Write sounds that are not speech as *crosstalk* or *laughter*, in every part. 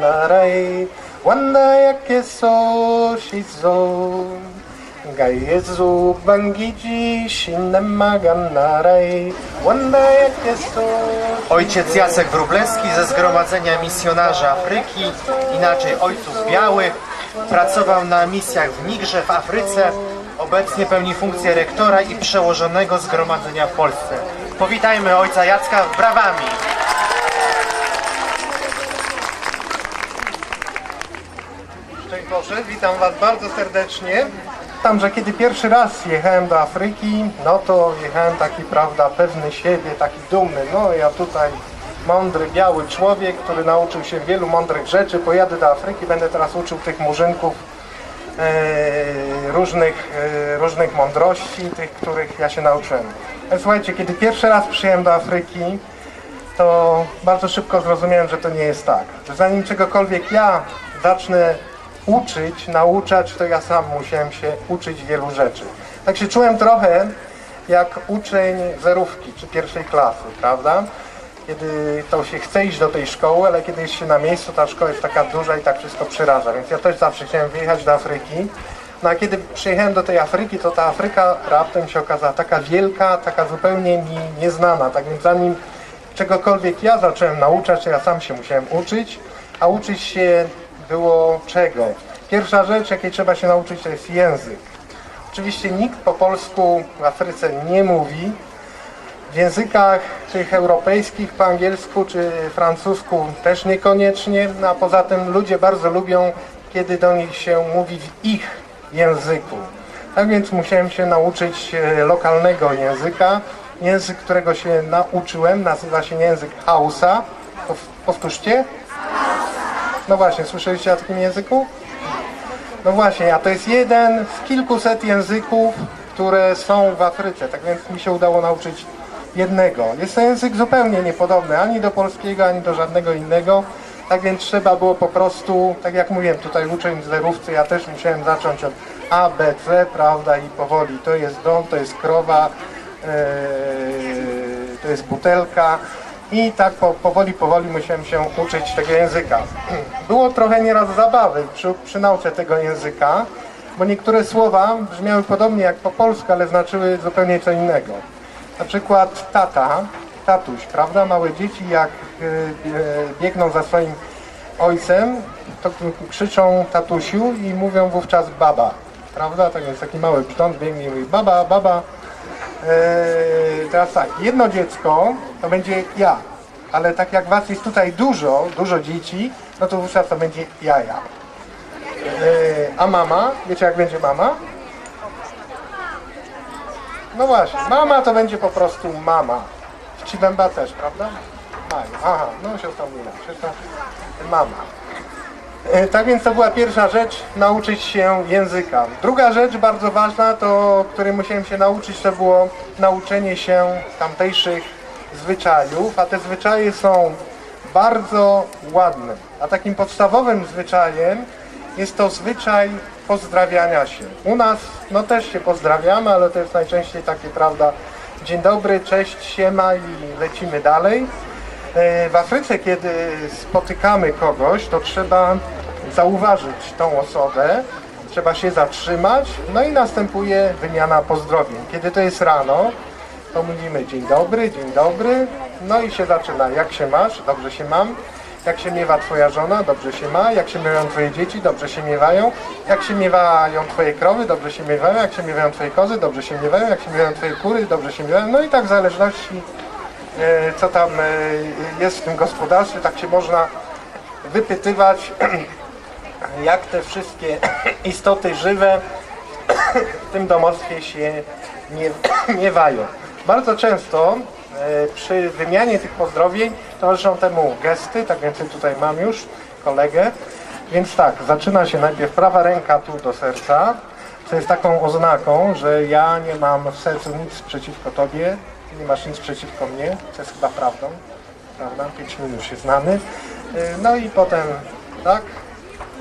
Narai Wanda so shizo narai Wanda so Ojciec Jacek Wróblewski ze Zgromadzenia Misjonarzy Afryki, inaczej Ojców Białych, pracował na misjach w Nigrze w Afryce. Obecnie pełni funkcję rektora i przełożonego Zgromadzenia w Polsce. Powitajmy ojca Jacka brawami. Szczęść Boże, witam Was bardzo serdecznie. Tam, że kiedy pierwszy raz jechałem do Afryki, no to jechałem taki, prawda, pewny siebie, taki dumny. No ja tutaj mądry, biały człowiek, który nauczył się wielu mądrych rzeczy. Pojadę do Afryki, będę teraz uczył tych murzynków e, różnych, e, różnych mądrości, tych, których ja się nauczyłem. Słuchajcie, kiedy pierwszy raz przyjechałem do Afryki, to bardzo szybko zrozumiałem, że to nie jest tak. Że zanim czegokolwiek ja zacznę uczyć, nauczać, to ja sam musiałem się uczyć wielu rzeczy. Tak się czułem trochę jak uczeń zerówki czy pierwszej klasy, prawda? Kiedy to się chce iść do tej szkoły, ale kiedy jest się na miejscu, ta szkoła jest taka duża i tak wszystko przeraża. Więc ja też zawsze chciałem wyjechać do Afryki. No a kiedy przyjechałem do tej Afryki, to ta Afryka raptem się okazała taka wielka, taka zupełnie mi nieznana. Tak więc zanim czegokolwiek ja zacząłem nauczać, to ja sam się musiałem uczyć, a uczyć się było czego? Pierwsza rzecz, jakiej trzeba się nauczyć, to jest język. Oczywiście nikt po polsku w Afryce nie mówi. W językach tych europejskich, po angielsku czy francusku też niekoniecznie, no a poza tym ludzie bardzo lubią, kiedy do nich się mówi w ich języku. Tak więc musiałem się nauczyć e, lokalnego języka. Język, którego się nauczyłem, nazywa się język Hausa. Pow- Powtórzcie. No właśnie, słyszeliście o takim języku? No właśnie, a to jest jeden z kilkuset języków, które są w Afryce, tak więc mi się udało nauczyć jednego. Jest to język zupełnie niepodobny ani do polskiego, ani do żadnego innego, tak więc trzeba było po prostu, tak jak mówiłem, tutaj uczeń z zerówcy, ja też musiałem zacząć od A, B, C, prawda, i powoli, to jest dom, to jest krowa, Yy, to jest butelka i tak po, powoli, powoli musiałem się uczyć tego języka. *clears throat* Było trochę nieraz zabawy przy, przy nauce tego języka, bo niektóre słowa brzmiały podobnie jak po polsku, ale znaczyły zupełnie co innego. Na przykład tata, tatuś, prawda? Małe dzieci jak y, y, biegną za swoim ojcem, to krzyczą tatusiu i mówią wówczas baba, prawda? Tak więc taki mały brzdąc biegnie i mówi baba, baba. Eee, teraz tak, jedno dziecko to będzie ja, ale tak jak was jest tutaj dużo, dużo dzieci, no to wówczas to będzie jaja. Eee, a mama, wiecie jak będzie mama? No właśnie, mama to będzie po prostu mama. Cibęba też, prawda? Maju. Aha, no siostra Mila, siostra mama. E, Tak więc to była pierwsza rzecz, nauczyć się języka. Druga rzecz bardzo ważna, to której musiałem się nauczyć, to było nauczenie się tamtejszych zwyczajów, a te zwyczaje są bardzo ładne. A takim podstawowym zwyczajem jest to zwyczaj pozdrawiania się. U nas no też się pozdrawiamy, ale to jest najczęściej takie, prawda, dzień dobry, cześć, siema i lecimy dalej. E, W Afryce, kiedy spotykamy kogoś, to trzeba zauważyć tą osobę, trzeba się zatrzymać, no i następuje wymiana pozdrowień. Kiedy to jest rano, to mówimy dzień dobry, dzień dobry, no i się zaczyna, jak się masz, dobrze się mam, jak się miewa twoja żona, dobrze się ma, jak się miewają twoje dzieci, dobrze się miewają, jak się miewają twoje krowy, dobrze się miewają, jak się miewają twoje kozy, dobrze się miewają, jak się miewają twoje kury, dobrze się miewają, no i tak w zależności e, co tam e, jest w tym gospodarstwie, tak się można wypytywać, *clears throat* jak te wszystkie *clears throat* istoty żywe *clears throat* w tym domostwie się miewają. Bardzo często przy wymianie tych pozdrowień towarzyszą temu gesty, tak więc tutaj mam już kolegę, więc tak, zaczyna się najpierw prawa ręka tu do serca, co jest taką oznaką, że ja nie mam w sercu nic przeciwko Tobie, Ty nie masz nic przeciwko mnie, co jest chyba prawdą, prawda? Pięć minut się znamy. Y, No i potem tak,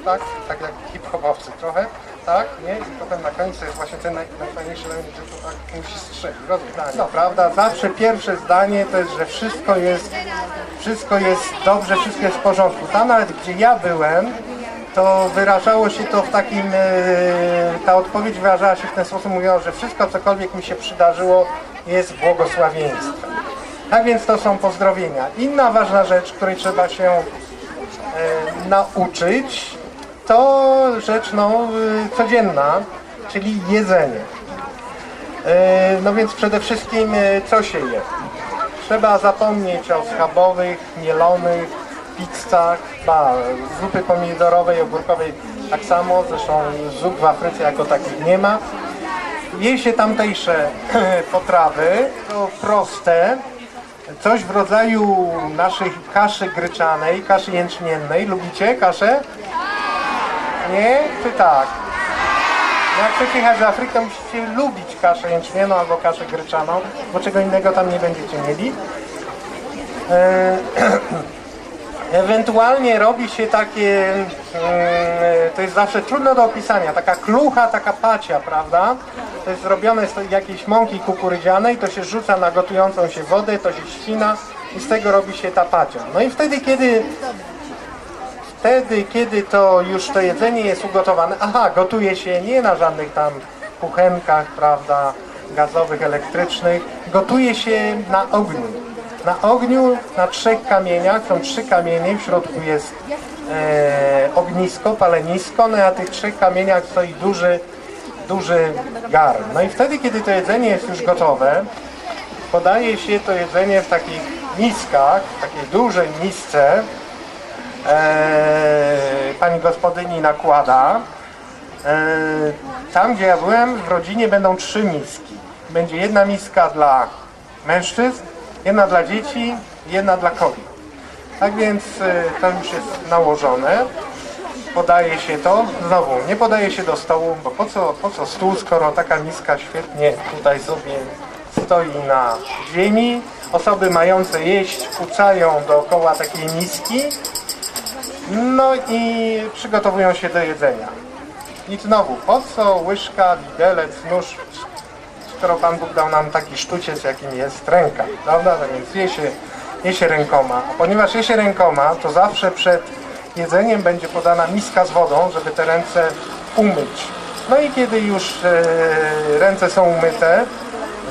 tak, tak jak hip-hopowcy trochę. Tak, nie? I potem na końcu jest właśnie ten naj, najfajniejszy element, że to tak musi strzelić, rozumiesz? No, prawda, zawsze pierwsze zdanie to jest, że wszystko jest, wszystko jest dobrze, wszystko jest w porządku. Tam nawet gdzie ja byłem, to wyrażało się to w takim, e, ta odpowiedź wyrażała się w ten sposób, mówiła, że wszystko cokolwiek mi się przydarzyło jest błogosławieństwem. Tak więc to są pozdrowienia. Inna ważna rzecz, której trzeba się e, nauczyć, to rzecz no, y, codzienna, czyli jedzenie. E, No więc przede wszystkim e, co się je? Trzeba zapomnieć o schabowych, mielonych, pizzach, ba, zupy pomidorowej, ogórkowej tak samo, zresztą zup w Afryce jako takich nie ma. Je się tamtejsze *clears throat* potrawy, to proste, coś w rodzaju naszej kaszy gryczanej, kaszy jęczmiennej. Lubicie kaszę? Nie? Czy tak? No Jak chcecie jechać do Afryki, to musicie lubić kaszę jęczmienną albo kaszę gryczaną, bo czego innego tam nie będziecie mieli. E, *clears throat* Ewentualnie robi się takie, mm, to jest zawsze trudno do opisania, taka klucha, taka pacia, prawda? To jest zrobione z jakiejś mąki kukurydzianej, to się rzuca na gotującą się wodę, to się ścina i z tego robi się ta pacia. No i wtedy, kiedy wtedy, kiedy to już to jedzenie jest ugotowane, aha, gotuje się nie na żadnych tam kuchenkach, prawda, gazowych, elektrycznych, gotuje się na ogniu. Na ogniu, na trzech kamieniach, są trzy kamienie, w środku jest e, ognisko, palenisko, no i na tych trzech kamieniach stoi duży, duży garn. No i wtedy, kiedy to jedzenie jest już gotowe, podaje się to jedzenie w takich miskach, w takiej dużej misce, e, pani gospodyni nakłada. E, tam, gdzie ja byłem, w rodzinie będą trzy miski. Będzie jedna miska dla mężczyzn, jedna dla dzieci, jedna dla kobiet. Tak więc e, to już jest nałożone. Podaje się to, znowu nie podaje się do stołu, bo po co, po co stół, skoro taka miska świetnie tutaj sobie stoi na ziemi. Osoby mające jeść kucają dookoła takiej miski, no i przygotowują się do jedzenia. I znowu, po co łyżka, widelec, nóż, skoro Pan Bóg dał nam taki sztuciec, jakim jest ręka, prawda? Tak więc je się, je się rękoma. A ponieważ je się rękoma, to zawsze przed jedzeniem będzie podana miska z wodą, żeby te ręce umyć. No i kiedy już e, ręce są umyte,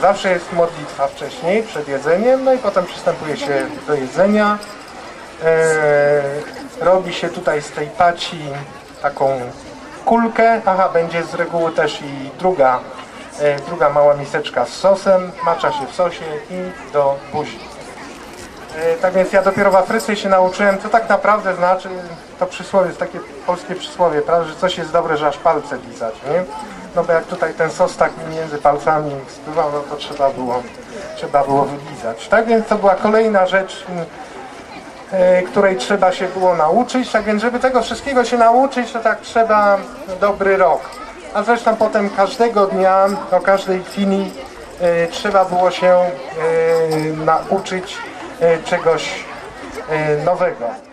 zawsze jest modlitwa wcześniej, przed jedzeniem, no i potem przystępuje się do jedzenia. E, robi się tutaj z tej paci taką kulkę. Aha, będzie z reguły też i druga, e, druga mała miseczka z sosem. Macza się w sosie i do buzi. E, Tak więc ja dopiero w Afryce się nauczyłem, co tak naprawdę znaczy to przysłowie, jest takie polskie przysłowie, prawda, że coś jest dobre, że aż palce lizać, nie? No bo jak tutaj ten sos tak między palcami spływał, no to trzeba było, trzeba było wylizać. Tak więc to była kolejna rzecz, której trzeba się było nauczyć, tak więc żeby tego wszystkiego się nauczyć, to tak trzeba dobry rok. A zresztą potem każdego dnia, o każdej chwili e, trzeba było się e, nauczyć e, czegoś e, nowego.